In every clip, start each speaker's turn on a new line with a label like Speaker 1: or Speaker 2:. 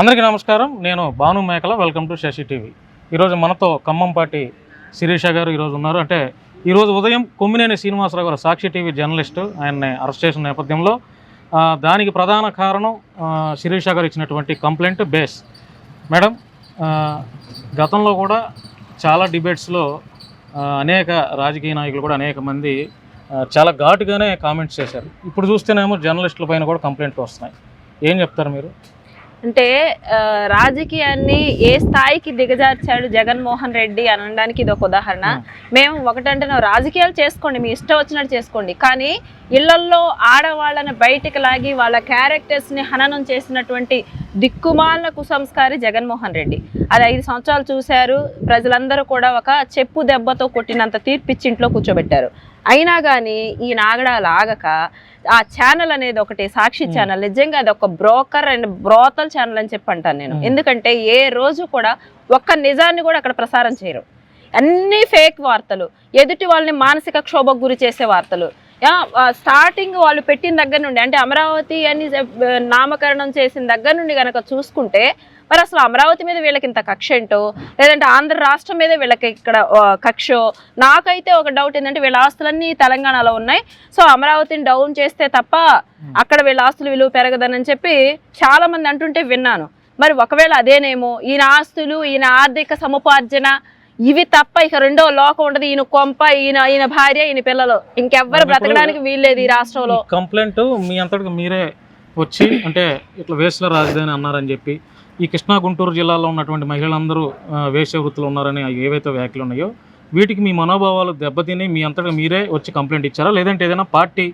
Speaker 1: అందరికీ నమస్కారం. నేను Bhanu Mekala. Welcome to Sasi TV. ఈరోజు మనతో ఖమ్మంపాటి శిరీష గారు ఈరోజు ఉన్నారు. అంటే ఈరోజు ఉదయం కొమ్మినేని శ్రీనివాసరావు గారు సాక్షి టీవీ జర్నలిస్టు ఆయన్ని అరెస్ట్ చేసిన నేపథ్యంలో దానికి ప్రధాన కారణం శిరీష గారు ఇచ్చినటువంటి కంప్లైంట్ బేస్. మేడం గతంలో కూడా చాలా డిబేట్స్లో అనేక రాజకీయ నాయకులు కూడా అనేక మంది చాలా ఘాటుగానే కామెంట్స్ చేశారు. ఇప్పుడు చూస్తేనేమో జర్నలిస్టుల పైన కూడా కంప్లైంట్లు వస్తున్నాయి. ఏం చెప్తారు మీరు?
Speaker 2: అంటే రాజకీయాన్ని ఏ స్థాయికి దిగజార్చాడు జగన్మోహన్ రెడ్డి అనడానికి ఇది ఒక ఉదాహరణ. మేము. ఒకటంటే రాజకీయాలు చేసుకోండి మీ ఇష్టం వచ్చినట్టు చేసుకోండి. కానీ ఇళ్ళల్లో ఆడవాళ్ళని బయటికి లాగి వాళ్ళ క్యారెక్టర్స్ని హననం చేసినటువంటి దిక్కుమాలిన కుసంస్కారి జగన్మోహన్ రెడ్డి. అది ఐదు సంవత్సరాలు చూశారు. ప్రజలందరూ కూడా ఒక చెప్పు దెబ్బతో కొట్టినంత తీర్పిచ్చి ఇంట్లో కూర్చోబెట్టారు. అయినా కానీ ఈ నాగడాలు ఆగక ఆ ఛానల్ అనేది ఒకటి సాక్షి. ఛానల్ నిజంగా అది ఒక బ్రోకర్ అండ్ బ్రోతల్ ఛానల్ అని చెప్పి అంటాను నేను. ఎందుకంటే ఏ రోజు కూడా ఒక్క నిజాన్ని కూడా అక్కడ ప్రసారం చేయరు అన్ని ఫేక్ వార్తలు ఎదుటి వాళ్ళని మానసిక క్షోభకు గురి చేసే వార్తలు స్టార్టింగ్ వాళ్ళు పెట్టిన దగ్గర నుండి అంటే అమరావతి అని నామకరణం చేసిన దగ్గర నుండి కనుక చూసుకుంటే మరి అసలు అమరావతి మీద వీళ్ళకి ఇంత కక్ష ఏంటో? లేదంటే ఆంధ్ర రాష్ట్రం మీద వీళ్ళకి ఇక్కడ కక్షో? నాకైతే ఒక డౌట్ ఏంటంటే వీళ్ళ ఆస్తులన్నీ తెలంగాణలో ఉన్నాయి. సో అమరావతిని డౌన్ చేస్తే తప్ప అక్కడ వీళ్ళ ఆస్తుల విలువ పెరగదని చెప్పి చాలా మంది అంటుంటే విన్నాను. మరి ఒకవేళ అదేనేమో ఈయన ఆస్తులు ఈయన ఆర్థిక సముపార్జన ఇవి తప్ప ఇక రెండో లోకం ఉండదు. ఈయన కొంప ఈయన ఈయన భార్య ఈయన పిల్లలు. ఇంకెవ్వరు బ్రతకడానికి వీల్లేదు ఈ రాష్ట్రంలో.
Speaker 1: కంప్లైంట్ మీ అంతటికి మీరే వచ్చి అంటే ఇట్లా వేస్ల రాజధాని అన్నారని చెప్పి ఈ కృష్ణా గుంటూరు జిల్లాలో ఉన్నటువంటి మహిళలందరూ ఆ, వేశ్య వృత్తులు ఉన్నారని ఏవైతే వ్యాఖ్యలు ఉన్నాయో వీటికి మీ మనోభావాలు దెబ్బతిని మీ అంతటా మీరే వచ్చి కంప్లైంట్ ఇచ్చారా? లేదంటే ఏదైనా పార్టీ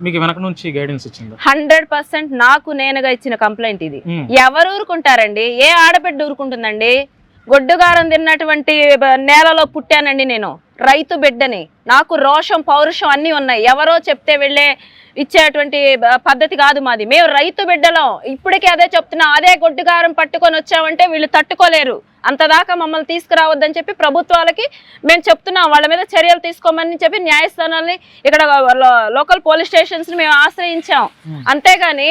Speaker 1: మీకు వెనక నుంచి గైడెన్స్ ఇచ్చిందా?
Speaker 2: హండ్రెడ్ పర్సెంట్ నాకు నేనుగా ఇచ్చిన కంప్లైంట్ ఇది. ఎవరు ఊరుకుంటారండి? ఏ ఆడబిడ్డ ఊరుకుంటుందండి? గొడ్డుగారం తిన్నటువంటి నేలలో పుట్టానండి నేను. రైతు బిడ్డని నాకు రోషం పౌరుషం అన్నీ ఉన్నాయి. ఎవరో చెప్తే వెళ్ళే ఇచ్చేటువంటి పద్ధతి కాదు మాది. మేము రైతు బిడ్డలం. ఇప్పటికే అదే చెప్తున్నా. అదే గొడ్డుగారం పట్టుకొని వచ్చామంటే వీళ్ళు తట్టుకోలేరు. అంతదాకా మమ్మల్ని తీసుకురావద్దని చెప్పి ప్రభుత్వాలకి మేము చెప్తున్నాం. వాళ్ళ మీద చర్యలు తీసుకోమని చెప్పి న్యాయస్థానాల్ని ఇక్కడ లోకల్ పోలీస్ స్టేషన్స్ మేము ఆశ్రయించాం.
Speaker 1: ఉమ్.
Speaker 2: అంతేగాని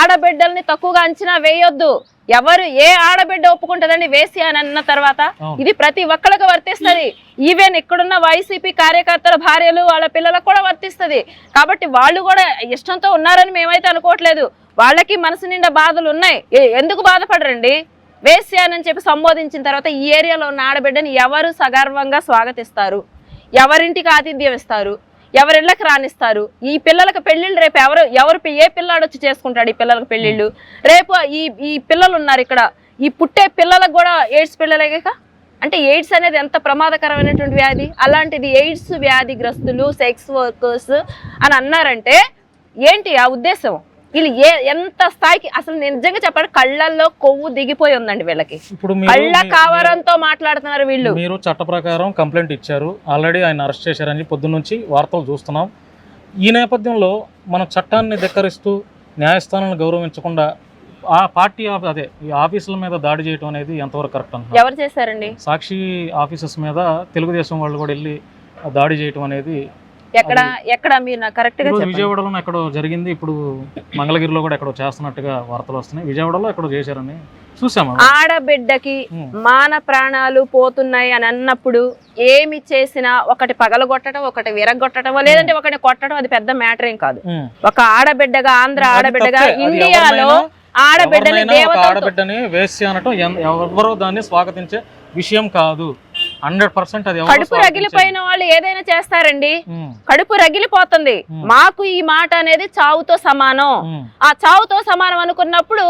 Speaker 2: ఆడబిడ్డల్ని తక్కువగా అంచనా వేయొద్దు. ఎవరు ఏ ఆడబిడ్డ ఒప్పుకుంటదండి వేసి అని అన్న తర్వాత. ఇది ప్రతి ఒక్కరికి వర్తిస్తది. ఈవెన్ ఇక్కడున్న వైసీపీ కార్యకర్తల భార్యలు వాళ్ళ పిల్లలకు కూడా వర్తిస్తది. కాబట్టి వాళ్ళు కూడా ఇష్టంతో ఉన్నారని మేమైతే అనుకోవట్లేదు. వాళ్ళకి మనసు నిండా బాధలు ఉన్నాయి. ఎందుకు బాధపడరండి? వేశ్యానని చెప్పి సంబోధించిన తర్వాత ఈ ఏరియాలో ఉన్న ఆడబిడ్డని ఎవరు సగర్వంగా స్వాగతిస్తారు? ఎవరింటికి ఆతిథ్యం ఇస్తారు? ఎవరిళ్ళకి రాణిస్తారు? ఈ పిల్లలకు పెళ్ళిళ్ళు రేపు ఎవరు ఎవరు ఏ పిల్లాడు వచ్చి చేసుకుంటాడు ఈ పిల్లలకు పెళ్ళిళ్ళు? రేపు ఈ ఈ పిల్లలు ఉన్నారు ఇక్కడ. ఈ పుట్టే పిల్లలకు కూడా ఎయిడ్స్ పిల్లలేక అంటే ఎయిడ్స్ అనేది ఎంత ప్రమాదకరమైనటువంటి వ్యాధి? అలాంటిది ఎయిడ్స్ వ్యాధిగ్రస్తులు సెక్స్ వర్కర్స్ అని అన్నారంటే ఏంటి ఆ ఉద్దేశం? వీళ్ళు ఏ ఎంత స్థాయికి అసలు నిజంగా చెప్పాలి కళ్ళల్లో కొవ్వు దిగిపోయి ఉందండి వీళ్ళకి.
Speaker 1: ఇప్పుడు
Speaker 2: కళ్ళ కావరంతో మాట్లాడుతున్నారు వీళ్ళు.
Speaker 1: మీరు చట్ట ప్రకారం కంప్లైంట్ ఇచ్చారు. ఆల్రెడీ ఆయన అరెస్ట్ చేశారని చెప్పి పొద్దున్న నుంచి వార్తలు చూస్తున్నాం. ఈ నేపథ్యంలో మన చట్టాన్ని ధిక్కరిస్తూ న్యాయస్థానాలను గౌరవించకుండా ఆ పార్టీ అదే ఈ ఆఫీసుల మీద దాడి చేయడం అనేది ఎంతవరకు కరెక్ట్ అంటారు
Speaker 2: ఎవరు చేశారండి?
Speaker 1: సాక్షి ఆఫీసెస్ మీద తెలుగుదేశం వాళ్ళు కూడా వెళ్ళి దాడి చేయటం అనేది
Speaker 2: ఎక్కడ ఎక్కడ మీరు కరెక్ట్గా
Speaker 1: విజయవాడలో ఎక్కడో జరిగింది. ఇప్పుడు మంగళగిరిలో కూడా ఎక్కడో చేస్తున్నట్టుగా వార్తలు వస్తున్నాయి. విజయవాడలో ఎక్కడో చేశారని చూసాము?
Speaker 2: ఆడబిడ్డకి. మాన ప్రాణాలు పోతున్నాయి అని అన్నప్పుడు ఏమి చేసినా ఒకటి పగలగొట్టడం ఒకటి విరగొట్టడం లేదంటే ఒకటి కొట్టడం అది పెద్ద మ్యాటర్ ఏం కాదు. ఒక ఆడబిడ్డగా ఆంధ్ర ఆడబిడ్డగా ఇండియాలో ఆడబిడ్డని దేవతలతో
Speaker 1: ఆడబిడ్డని వేసి అనటం ఎవరో దాన్ని స్వాగతించే విషయం కాదు. హండ్రెడ్ పర్సెంట్ అది ఎవరో
Speaker 2: కడుపు. రగిలిపోయిన వాళ్ళు ఏదైనా చేస్తారండి. కడుపు రగిలిపోతుంది. మాకు ఈ మాట అనేది చావుతో సమానం. ఆ చావుతో సమానం అనుకున్నప్పుడు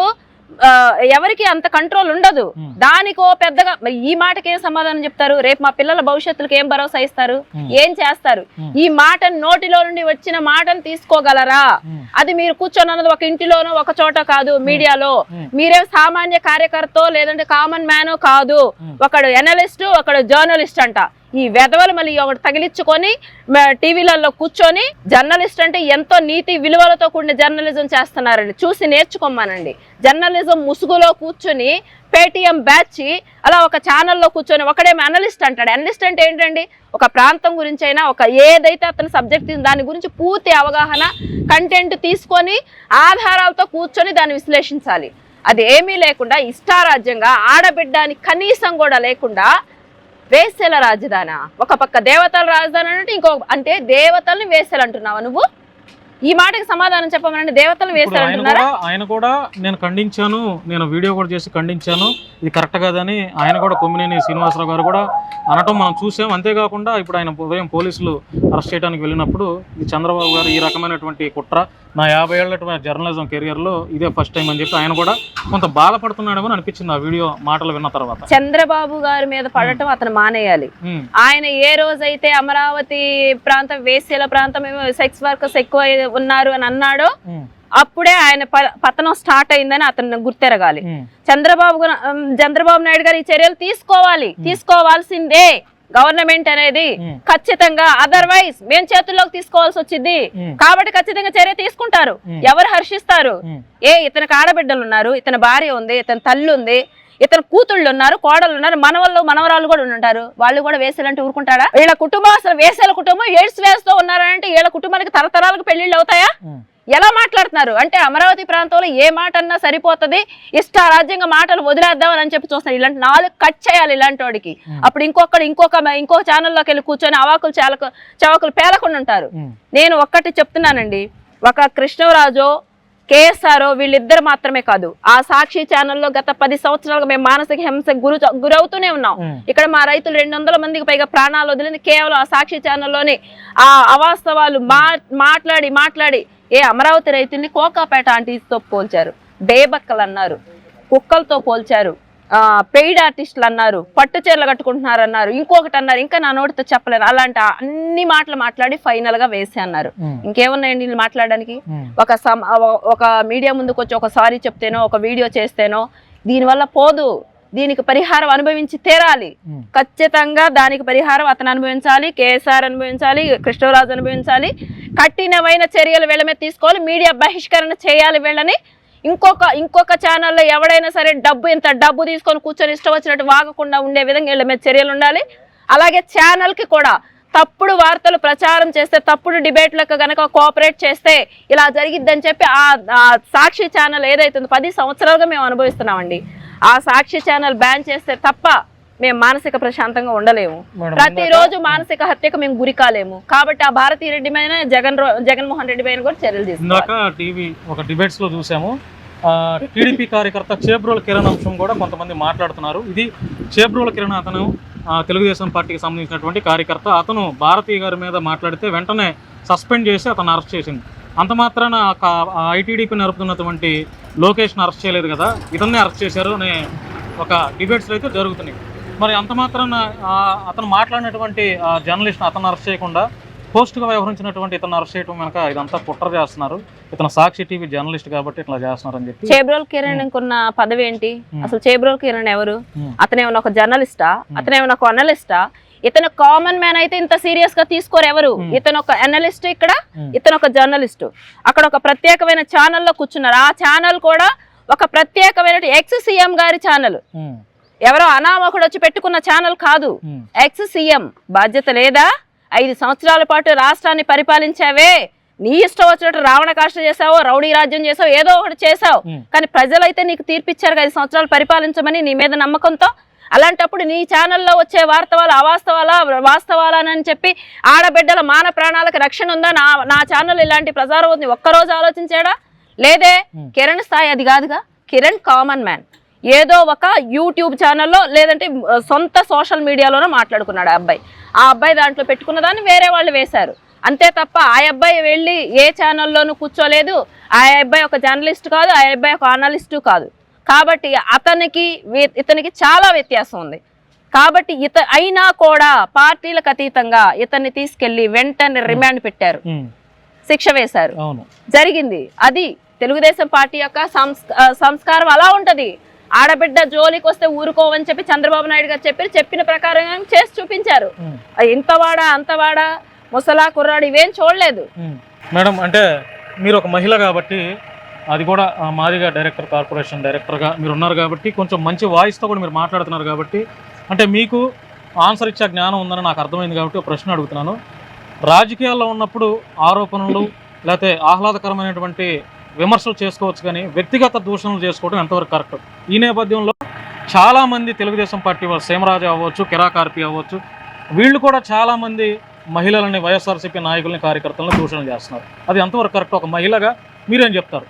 Speaker 2: ఎవరికి అంత కంట్రోల్ ఉండదు. దానికో పెద్దగా మరి ఈ మాటకి ఏం సమాధానం చెప్తారు రేపు మా పిల్లల భవిష్యత్తులకు ఏం భరోసా ఇస్తారు. ఏం చేస్తారు. ఈ మాట నోటిలో నుండి వచ్చిన మాటను తీసుకోగలరా అది మీరు కూర్చొని అన్నది ఒక ఇంటిలోనో ఒక చోట కాదు మీడియాలో. మీరేం సామాన్య కార్యకర్తో లేదంటే కామన్ మ్యానో కాదు. ఒకడు ఎనలిస్ట్ ఒకడు జర్నలిస్ట్ అంట ఈ వెధవలు మళ్ళీ ఒకటి తగిలించుకొని టీవీలలో కూర్చొని జర్నలిస్ట్ అంటే ఎంతో నీతి విలువలతో కూడిన జర్నలిజం చేస్తున్నారండి చూసి నేర్చుకోమానండి. జర్నలిజం ముసుగులో కూర్చొని పేటిఎం బ్యాచ్ అలా ఒక ఛానల్లో కూర్చొని ఒకడేమో అనలిస్ట్ అంటాడు. అనలిస్ట్ అంటే ఏంటండి? ఒక ప్రాంతం గురించి అయినా ఒక ఏదైతే అతని సబ్జెక్ట్ దాని గురించి పూర్తి అవగాహన కంటెంట్ తీసుకొని ఆధారాలతో కూర్చొని దాన్ని విశ్లేషించాలి. అది ఏమీ లేకుండా ఇష్టారాజ్యంగా ఆడబిడ్డానికి కనీసం కూడా లేకుండా వేసెల రాజధాని. ఒక పక్క దేవతల రాజధాని అంటే ఇంకో అంటే దేవతల్ని వేసెలు అంటున్నావా నువ్వు? ఈ మాటకి సమాధానం చెప్పమనండి
Speaker 1: ఇప్పుడు
Speaker 2: వేసెలు అంటున్నారా?
Speaker 1: ఆయన కూడా నేను ఖండించాను నేను వీడియో కూడా చేసి ఖండించాను. ఇది కరెక్ట్ కాదని ఆయన కూడా కొమ్మినేని శ్రీనివాసరావు గారు కూడా అనటం మనం చూసాం. అంతేకాకుండా ఇప్పుడు ఆయన ఉదయం పోలీసులు అరెస్ట్ చేయడానికి వెళ్ళినప్పుడు ఈ చంద్రబాబు గారు ఈ రకమైనటువంటి కుట్ర నా యాభై ఏళ్ళ జర్నలిజం కెరియర్లో ఇదే ఫస్ట్ టైం అని చెప్పి ఆయన కూడా కొంత బాధపడుతున్నాడేమో అని అనిపించింది ఆ వీడియో మాటలు విన్న తర్వాత.
Speaker 2: చంద్రబాబు గారి మీద పడటం అతను మానేయాలి. ఆయన ఏ రోజైతే అమరావతి ప్రాంతం వేసేల ప్రాంతం సెక్స్ వర్కర్స్ ఎక్కువ ఉన్నారు అని అన్నాడో అప్పుడే ఆయన పతనం స్టార్ట్ అయిందని అతను గుర్తెరగాలి. చంద్రబాబు చంద్రబాబు నాయుడు గారు ఈ చర్యలు తీసుకోవాలి. తీసుకోవాల్సిందే. గవర్నమెంట్ అనేది ఖచ్చితంగా అదర్వైజ్ మేము చేతుల్లోకి తీసుకోవాల్సి వచ్చింది. కాబట్టి ఖచ్చితంగా చర్య తీసుకుంటారు. ఎవరు హర్షిస్తారు? ఏ ఇతనికి ఆడబిడ్డలు ఉన్నారు ఇతని భార్య ఉంది ఇతని తల్లి ఉంది ఇతని కూతుళ్ళు ఉన్నారు కోడళ్ళు ఉన్నారు మనవళ్ళు మనవరాలు కూడా ఉంటారు. వాళ్ళు కూడా వేసేలంటే ఊరుకుంటాడా వీళ్ళ కుటుంబం అసలు వేసేల కుటుంబం ఎయిడ్స్ వేస్తూ ఉన్నారంటే వీళ్ళ కుటుంబానికి తరతరాలకు పెళ్ళిళ్ళు అవుతాయా. ఎలా మాట్లాడుతున్నారు? అంటే అమరావతి ప్రాంతంలో ఏ మాట అన్నా సరిపోతుంది ఇష్టారాజ్యంగా మాటలు వదిలేద్దామని అని చెప్పి చూస్తున్నారు. ఇలాంటి నాలుగు కట్ చేయాలి ఇలాంటి వాడికి. అప్పుడు ఇంకొకడు ఇంకొక ఇంకో ఛానల్లోకి వెళ్ళి కూర్చొని అవాకులు చాలకు చవకులు పేలకుండా ఉంటారు. నేను ఒక్కటి చెప్తున్నానండి. ఒక కృష్ణరాజు కేఎస్ఆర్ వీళ్ళిద్దరు మాత్రమే కాదు. ఆ సాక్షి ఛానల్లో గత పది సంవత్సరాలుగా మేము మానసిక హింసకు గురి గురవుతూనే ఉన్నాం. ఇక్కడ మా రైతులు రెండు వందల మందికి పైగా ప్రాణాలు వదిలింది కేవలం ఆ సాక్షి ఛానల్లోని ఆ అవాస్తవాలు మాట్లాడి మాట్లాడి ఏ అమరావతి రైతుల్ని కోకాపేట ఆంటీస్తో పోల్చారు. బేబక్కలు అన్నారు కుక్కలతో పోల్చారు. ఆ పెయిడ్ ఆర్టిస్టులు అన్నారు పట్టు చీరలు కట్టుకుంటున్నారు అన్నారు ఇంకొకటి అన్నారు ఇంకా నా నోటితో చెప్పలేను. అలాంటి అన్ని మాటలు మాట్లాడి ఫైనల్గా వేసే అన్నారు. ఇంకేమున్నాయండి వీళ్ళు మాట్లాడడానికి? ఒక సమ ఒక మీడియా ముందుకు వచ్చి ఒక సారీ చెప్తేనో ఒక వీడియో చేస్తేనో దీనివల్ల పోదు. దీనికి పరిహారం అనుభవించి తీరాలి. ఖచ్చితంగా దానికి పరిహారం అతను అనుభవించాలి కేఎస్ఆర్ అనుభవించాలి కృష్ణరాజు అనుభవించాలి. కఠినమైన చర్యలు వీళ్ళ మీద తీసుకోవాలి. మీడియా బహిష్కరణ చేయాలి వీళ్ళని. ఇంకొక ఇంకొక ఛానల్లో ఎవడైనా సరే డబ్బు ఇంత డబ్బు తీసుకొని కూర్చొని ఇష్టం వచ్చినట్టు వాగకుండా ఉండే విధంగా వీళ్ళ మీద చర్యలు ఉండాలి. అలాగే ఛానల్కి కూడా తప్పుడు వార్తలు ప్రచారం చేస్తే తప్పుడు డిబేట్లకు కనుక కోఆపరేట్ చేస్తే ఇలా జరిగిద్దని చెప్పి ఆ సాక్షి ఛానల్ ఏదైతే పది సంవత్సరాలుగా మేము అనుభవిస్తున్నామండి. ఆ సాక్షి ఛానల్ బ్యాన్ చేస్తే తప్ప మేము మానసిక ప్రశాంతంగా ఉండలేము. ప్రతిరోజు మానసిక హత్యకు మేము గురి కాలేము. కాబట్టి ఆ భారతీ రెడ్డి మీద జగన్ జగన్మోహన్ రెడ్డి పైన కూడా చర్యలు
Speaker 1: టీవీ ఒక డిబేట్స్లో చూసాము. టీడీపీ కార్యకర్త చేబ్రోల కిరణ్ అంశం కూడా కొంతమంది మాట్లాడుతున్నారు. ఇది చేబ్రోల కిరణ్ అతను తెలుగుదేశం పార్టీకి సంబంధించినటువంటి కార్యకర్త. అతను భారతీ గారి మీద మాట్లాడితే వెంటనే సస్పెండ్ చేసి అతను అరెస్ట్ చేసింది. అంత మాత్రాన ఐటీడీపీ నడుపుతున్నటువంటి లోకేష్ని అరెస్ట్ చేయలేదు కదా. ఇతన్నే అరెస్ట్ చేశారు అనే ఒక డిబేట్స్ అయితే జరుగుతున్నాయి. మరి అంత మాత్రాన అతను మాట్లాడినటువంటి జర్నలిస్ట్ అతను అరెస్ట్ చేయకుండా పోస్ట్గా వ్యవహరించినటువంటి ఇతను అరెస్ట్ చేయడం వెనక ఇదంతా కుట్ర చేస్తున్నారు. ఇతను సాక్షి టీవీ జర్నలిస్ట్ కాబట్టి ఇట్లా చేస్తున్నారు అని చెప్పి.
Speaker 2: చేబ్రోల్ కిరణ్ ఉన్న పదవి ఏంటి అసలు చేబ్రోల్ కిరణ్ ఎవరు?
Speaker 1: ఉమ్,
Speaker 2: అతనేమన్నా ఒక జర్నలిస్టా? అతనేమన్నా ఒక అనలిస్టా? ఇతను కామన్ మ్యాన్ అయితే ఇంత సీరియస్గా తీసుకోరు ఎవరు? ఇతను ఒక అనలిస్ట్ ఇక్కడ ఇతను ఒక జర్నలిస్ట్. అక్కడ ఒక ప్రత్యేకమైన ఛానల్లో కూర్చున్నారు. ఆ ఛానల్ కూడా ఒక ప్రత్యేకమైన ఎక్స్ సీఎం గారి ఛానల్ ఎవరో అనామకుడు వచ్చి పెట్టుకున్న ఛానల్ కాదు. ఎక్స్ సీఎం బాధ్యత లేదా? ఐదు సంవత్సరాల పాటు రాష్ట్రాన్ని పరిపాలించావే. నీ ఇష్టం వచ్చినట్టు రావణ కాష్ట చేసావో రౌడీ రాజ్యం చేసావు ఏదో ఒకటి చేసావు. కానీ ప్రజలైతే నీకు తీర్పిచ్చారు ఐదు సంవత్సరాలు పరిపాలించమని నీ మీద నమ్మకంతో. అలాంటప్పుడు నీ ఛానల్లో వచ్చే వార్తవాల అవాస్తవాలా వాస్తవాలా అని చెప్పి ఆడబిడ్డల మాన ప్రాణాలకు రక్షణ ఉందా? నా నా ఛానల్ ఇలాంటి ప్రసారం ఒక్కరోజు ఆలోచించాడా? లేదే. కిరణ్ స్థాయి అది కాదుగా. Kiran common man. ఏదో ఒక యూట్యూబ్ ఛానల్లో లేదంటే సొంత సోషల్ మీడియాలోనో మాట్లాడుకున్నాడు ఆ అబ్బాయి. ఆ అబ్బాయి దాంట్లో పెట్టుకున్న దాన్ని వేరే వాళ్ళు వేశారు. అంతే తప్ప ఆ అబ్బాయి వెళ్ళి ఏ ఛానల్లోనూ కూర్చోలేదు. ఆ అబ్బాయి ఒక జర్నలిస్ట్ కాదు ఆ అబ్బాయి ఒక అనలిస్టు కాదు. కాబట్టి అతనికి ఇతనికి చాలా వ్యత్యాసం ఉంది. కాబట్టి ఇత అయినా కూడా పార్టీలకు అతీతంగా ఇతన్ని తీసుకెళ్ళి వెంటనే రిమాండ్ పెట్టారు. శిక్ష వేశారు. జరిగింది. అది తెలుగుదేశం పార్టీ యొక్క సంస్కారం అలా ఉంటది. ఆడబిడ్డ జోలికి వస్తే ఊరుకోవని చెప్పి చంద్రబాబు నాయుడు గారు చెప్పి చెప్పిన ప్రకారం చేసి చూపించారు. ఇంతవాడా అంతవాడా ముసలా కుర్రాడు ఇవేం చూడలేదు.
Speaker 1: మేడం అంటే మీరు ఒక మహిళ కాబట్టి అది కూడా మాదిగా డైరెక్టర్ కార్పొరేషన్ డైరెక్టర్గా మీరు ఉన్నారు కాబట్టి కొంచెం మంచి వాయిస్తో కూడా మీరు మాట్లాడుతున్నారు కాబట్టి అంటే మీకు ఆన్సర్ ఇచ్చే జ్ఞానం ఉందని నాకు అర్థమైంది కాబట్టి ఒక ప్రశ్న అడుగుతున్నాను. రాజకీయాల్లో ఉన్నప్పుడు ఆరోపణలు లేకపోతే ఆహ్లాదకరమైనటువంటి విమర్శలు చేసుకోవచ్చు కానీ వ్యక్తిగత దూషణలు చేసుకోవడం ఎంతవరకు కరెక్ట్? ఈ నేపథ్యంలో చాలామంది తెలుగుదేశం పార్టీ వాళ్ళు సీమరాజు అవ్వచ్చు కిరాకార్పి అవ్వచ్చు వీళ్ళు కూడా చాలామంది మహిళలని వైఎస్ఆర్సీపీ నాయకులని కార్యకర్తలను దూషణ చేస్తున్నారు. అది ఎంతవరకు కరెక్ట్? ఒక మహిళగా మీరేం చెప్తారు?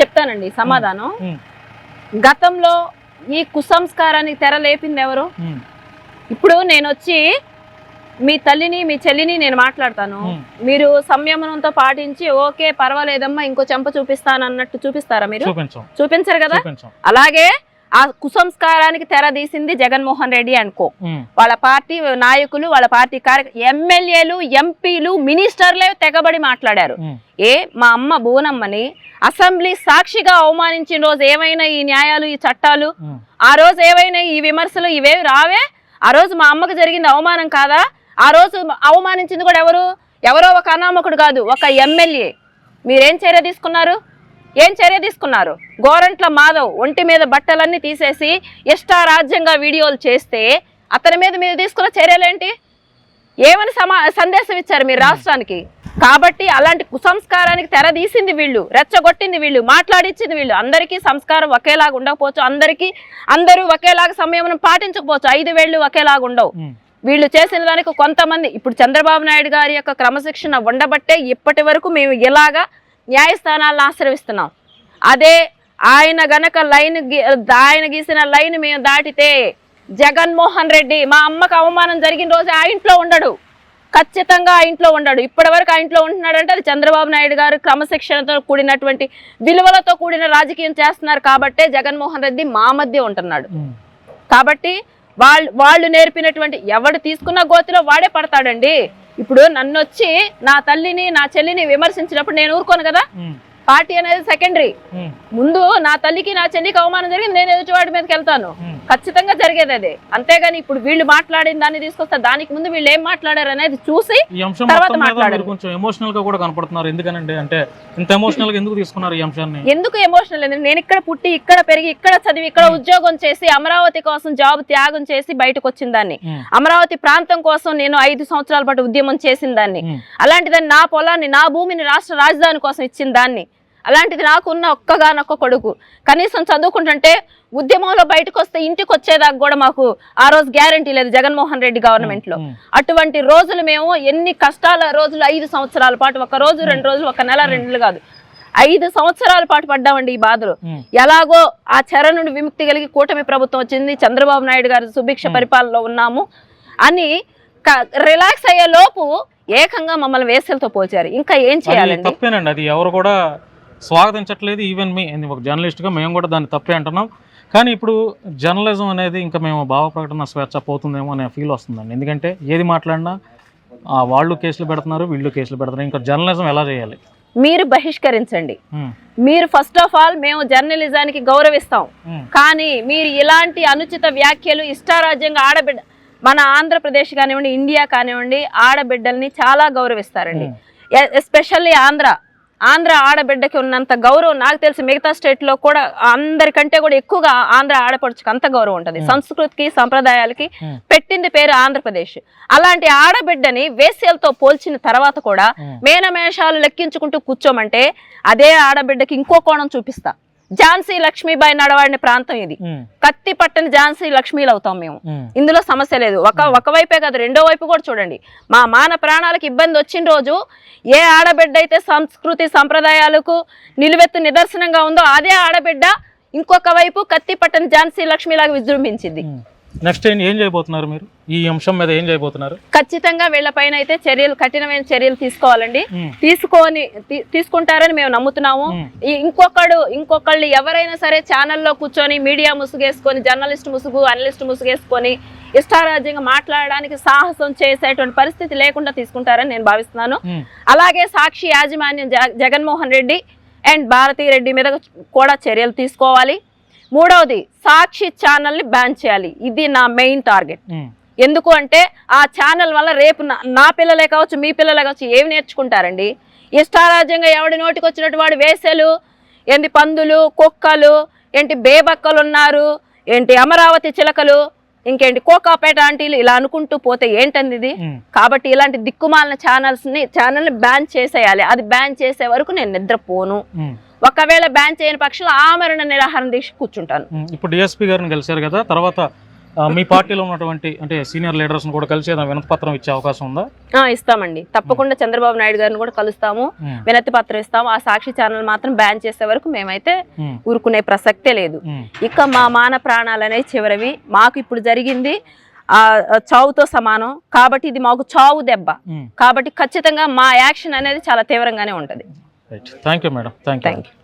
Speaker 2: చెప్తానండి సమాధానం. గతంలో ఈ కుసంస్కారానికి తెర లేపింది ఎవరు? ఇప్పుడు నేను వచ్చి మీ తల్లిని మీ చెల్లిని నేను మాట్లాడతాను. మీరు సంయమనంతో పాటించి ఓకే పర్వాలేదమ్మా ఇంకో చెంప చూపిస్తాను అన్నట్టు చూపిస్తారా మీరు?
Speaker 1: చూపించాం.
Speaker 2: చూపించరు కదా? అలాగే ఆ కుసంస్కారానికి తెర తీసింది జగన్మోహన్ రెడ్డి అనుకో. వాళ్ళ పార్టీ నాయకులు వాళ్ళ పార్టీ కార్య ఎమ్మెల్యేలు ఎంపీలు మినిస్టర్లే తెగబడి మాట్లాడారు. ఏ మా అమ్మ బోనమ్మని అసెంబ్లీ సాక్షిగా అవమానించిన రోజు ఏమైనా ఈ న్యాయాలు ఈ చట్టాలు? ఆ రోజు ఏవైనా ఈ విమర్శలు ఇవేవి రావే? ఆ రోజు మా అమ్మకు జరిగింది అవమానం కాదా? ఆ రోజు అవమానించింది కూడా ఎవరు? ఎవరో ఒక అనామకుడు కాదు ఒక ఎమ్మెల్యే. మీరేం చర్య తీసుకున్నారు? ఏం చర్య తీసుకున్నారు? గోరంట్ల మాధవ్ ఒంటి మీద బట్టలన్నీ తీసేసి ఇష్టారాజ్యంగా వీడియోలు చేస్తే అతని మీద మీరు తీసుకున్న చర్యలేంటి? ఏమని సమా సందేశం ఇచ్చారు మీరు రాష్ట్రానికి? కాబట్టి అలాంటి కుసంస్కారానికి తెర తీసింది వీళ్ళు రెచ్చగొట్టింది వీళ్ళు మాట్లాడించింది వీళ్ళు. అందరికీ సంస్కారం ఒకేలాగా ఉండకపోవచ్చు అందరికీ అందరూ ఒకేలాగా సంయమనం పాటించకపోవచ్చు. ఐదు వేళ్ళు ఒకేలాగా ఉండవు వీళ్ళు చేసిన దానికి కొంతమంది. ఇప్పుడు చంద్రబాబు నాయుడు గారి యొక్క క్రమశిక్షణ ఉండబట్టే ఇప్పటి వరకు మేము ఇలాగా న్యాయస్థానాలను ఆశ్రయిస్తున్నాం. అదే ఆయన గనక లైన్ గీ- ఆయన గీసిన లైన్ మేము దాటితే జగన్మోహన్ రెడ్డి మా అమ్మకు అవమానం జరిగిన రోజు ఆ ఇంట్లో ఉండడు. ఖచ్చితంగా ఆ ఇంట్లో ఉండడు. ఇప్పటి వరకు ఆ ఇంట్లో ఉంటున్నాడంటే అది చంద్రబాబు నాయుడు గారు క్రమశిక్షణతో కూడినటువంటి విలువలతో కూడిన రాజకీయం చేస్తున్నారు కాబట్టే జగన్మోహన్ రెడ్డి మా మధ్య ఉంటున్నాడు. కాబట్టి వాళ్ళు వాళ్ళు నేర్పినటువంటి ఎవడు తీసుకున్న గోతిలో వాడే పడతాడండి. ఇప్పుడు నన్ను వచ్చి నా తల్లిని నా చెల్లిని విమర్శించినప్పుడు నేను ఊరుకోను కదా? పార్టీ అనేది సెకండరీ ముందు నా తల్లికి నా చెల్లికి అవమానం జరిగింది నేను ఎదుటి వాడి మీదకి వెళ్తాను. ఖచ్చితంగా జరిగేది అదే. అంతేగాని ఇప్పుడు వీళ్ళు మాట్లాడిన దాన్ని తీసుకొస్తా దానికి ముందు వీళ్ళు ఏం మాట్లాడారు అనేది చూసి తర్వాత.
Speaker 1: మీరు కొంచెం ఎమోషనల్గా కూడా కనపడుతున్నారు. ఎందుకనండి? అంటే ఇంత ఎమోషనల్గా ఎందుకు తీసుకున్నారు ఈ అంశాన్ని?
Speaker 2: ఎందుకు ఎమోషనల్ నేను ఇక్కడ పుట్టి ఇక్కడ పెరిగి ఇక్కడ చదివి ఇక్కడ ఉద్యోగం చేసి అమరావతి కోసం జాబ్ త్యాగం చేసి బయటకు వచ్చిన దాన్ని. అమరావతి ప్రాంతం కోసం నేను ఐదు సంవత్సరాల పాటు ఉద్యమం చేసిన దాన్ని.
Speaker 1: ఉమ్,
Speaker 2: అలాంటిదని నా పొలాన్ని నా భూమిని రాష్ట్ర రాజధాని కోసం ఇచ్చిన దాన్ని. అలాంటిది నాకు ఉన్న ఒక్కగానొక్క కొడుకు. కనీసం చదువుకుంటుంటే ఉద్యమంలో బయటకు వస్తే ఇంటికి వచ్చేదాకా కూడా మాకు ఆ రోజు గ్యారంటీ లేదు జగన్మోహన్ రెడ్డి
Speaker 1: గవర్నమెంట్లో
Speaker 2: అటువంటి రోజులు మేము ఎన్ని కష్టాల రోజులు ఐదు సంవత్సరాల పాటు ఒక రోజు రెండు రోజులు ఒక నెల రెండు కాదు. ఐదు సంవత్సరాల పాటు పడ్డామండి ఈ బాధలు. ఎలాగో ఆ చెర నుండి విముక్తి కలిగి కూటమి ప్రభుత్వం వచ్చింది చంద్రబాబు నాయుడు గారి సుభిక్ష పరిపాలనలో ఉన్నాము అని రిలాక్స్ అయ్యే లోపు ఏకంగా మమ్మల్ని వేసలతో పోల్చారు. ఇంకా ఏం చేయాలండి?
Speaker 1: తప్పేనండి. అది ఎవరు కూడా స్వాగతించట్లేదు ఈవెన్ మీ ఒక జర్నలిస్ట్గా మేము కూడా దాన్ని తప్పే అంటున్నాం. కానీ ఇప్పుడు జర్నలిజం అనేది ఇంకా మేము భావ ప్రకటన స్వేచ్ఛ పోతుందేమో అనే ఫీల్ వస్తుందండి. ఎందుకంటే ఏది మాట్లాడినా వాళ్ళు కేసులు పెడుతున్నారు వీళ్ళు కేసులు పెడుతున్నారు. ఇంకా జర్నలిజం ఎలా చేయాలి?
Speaker 2: మీరు బహిష్కరించండి.
Speaker 1: ఉమ్,
Speaker 2: మీరు ఫస్ట్ ఆఫ్ ఆల్ మేము జర్నలిజానికి గౌరవిస్తాం.
Speaker 1: ఉమ్,
Speaker 2: కానీ మీరు ఇలాంటి అనుచిత వ్యాఖ్యలు ఇష్టారాజ్యంగా ఆడబిడ్డ మన ఆంధ్రప్రదేశ్ కానివ్వండి ఇండియా కానివ్వండి ఆడబిడ్డల్ని చాలా గౌరవిస్తారండి.
Speaker 1: Um,
Speaker 2: especially Andhra. ఆంధ్ర ఆడబిడ్డకి ఉన్నంత గౌరవం నాకు తెలిసి మిగతా స్టేట్లో కూడా అందరికంటే కూడా ఎక్కువగా ఆంధ్ర ఆడపడుచుకు అంత గౌరవం ఉంటుంది. సంస్కృతికి సంప్రదాయాలకి పెట్టింది పేరు ఆంధ్రప్రదేశ్. అలాంటి ఆడబిడ్డని వేశ్యలతో పోల్చిన తర్వాత కూడా మేనమేషాలు లెక్కించుకుంటూ కూర్చోమంటే అదే ఆడబిడ్డకి ఇంకో కోణం చూపిస్తా. ఝాన్సీ లక్ష్మీబాయి నడవాడిన ప్రాంతం ఇది. కత్తి పట్టని ఝాన్సీ లక్ష్మీలు అవుతాం మేము. ఇందులో సమస్య లేదు. ఒక ఒకవైపే కాదు రెండో వైపు కూడా చూడండి. మా మాన ప్రాణాలకు ఇబ్బంది వచ్చిన రోజు ఏ ఆడబిడ్డ అయితే సంస్కృతి సంప్రదాయాలకు నిలువెత్తు నిదర్శనంగా ఉందో అదే ఆడబిడ్డ ఇంకొక వైపు కత్తి పట్టని ఝాన్సీ లక్ష్మిలాగా విజృంభించింది.
Speaker 1: నెక్స్ట్ ఏం ఏం చేయబోతున్నారు మీరు? ఈ అంశం మీద ఏం చేయబోతున్నారు?
Speaker 2: ఖచ్చితంగా వీళ్ళపైన అయితే చర్యలు కఠినమైన చర్యలు తీసుకోవాలండి. తీసుకొని తీసుకుంటారని మేము నమ్ముతున్నాము. ఇంకొకడు ఇంకొకళ్ళు ఎవరైనా సరే ఛానల్లో కూర్చొని మీడియా ముసుగేసుకొని జర్నలిస్ట్ ముసుగు అనలిస్ట్ ముసుగేసుకొని ఇష్టారాజ్యంగా మాట్లాడడానికి సాహసం చేసేటువంటి పరిస్థితి లేకుండా తీసుకుంటారని నేను భావిస్తున్నాను. అలాగే సాక్షి యాజమాన్యం జగన్మోహన్ రెడ్డి అండ్ భారతీ రెడ్డి మీద కూడా చర్యలు తీసుకోవాలి. మూడవది సాక్షి ఛానల్ని బ్యాన్ చేయాలి. ఇది నా మెయిన్ టార్గెట్. ఎందుకు అంటే ఆ ఛానల్ వల్ల రేపు నా- పిల్లలే కావచ్చు మీ పిల్లలే కావచ్చు ఏమి నేర్చుకుంటారండి? ఇష్టారాజ్యంగా ఎవడి నోటికి వచ్చినట్టు వాడు వేసలు ఏంటి పందులు కుక్కలు ఏంటి బేబక్కలు ఉన్నారు ఏంటి అమరావతి చిలకలు ఇంకేంటి కోకాపేట ఆంటీలు ఇలా అనుకుంటూ పోతే ఏంటంది ఇది కాబట్టి ఇలాంటి దిక్కుమాలిన ఛానల్స్ని ఛానల్ని బ్యాన్ చేసేయాలి. అది బ్యాన్ చేసే వరకు నేను నిద్రపోను. ఒకవేళ బ్యాన్ చేయని పక్షంలో ఆమరణ నిరాహారం దీక్ష కూర్చుంటాను.
Speaker 1: ఇప్పుడు డిఎస్పీ గారిని కలిశారు కదా తర్వాత మీ పార్టీలో ఉన్నటువంటి అంటే సీనియర్ లీడర్స్ని కూడా కలిసి ఏదైనా వినతిపత్రం ఇచ్చే అవకాశం ఉందా?
Speaker 2: ఇస్తామండి. తప్పకుండా చంద్రబాబు నాయుడు గారిని కూడా కలుస్తాము. వినతి పత్రం ఇస్తాము. ఆ సాక్షి ఛానల్ మాత్రం బ్యాన్ చేసే వరకు మేమైతే ఊరుకునే ప్రసక్తే లేదు. ఇక మా మాన ప్రాణాలు అనేవి చివరివి. మాకు ఇప్పుడు జరిగింది ఆ చావుతో సమానం. కాబట్టి ఇది మాకు చావు దెబ్బ. కాబట్టి ఖచ్చితంగా మా యాక్షన్ అనేది చాలా తీవ్రంగానే ఉంటది.
Speaker 1: right thank you madam thank you
Speaker 2: thank you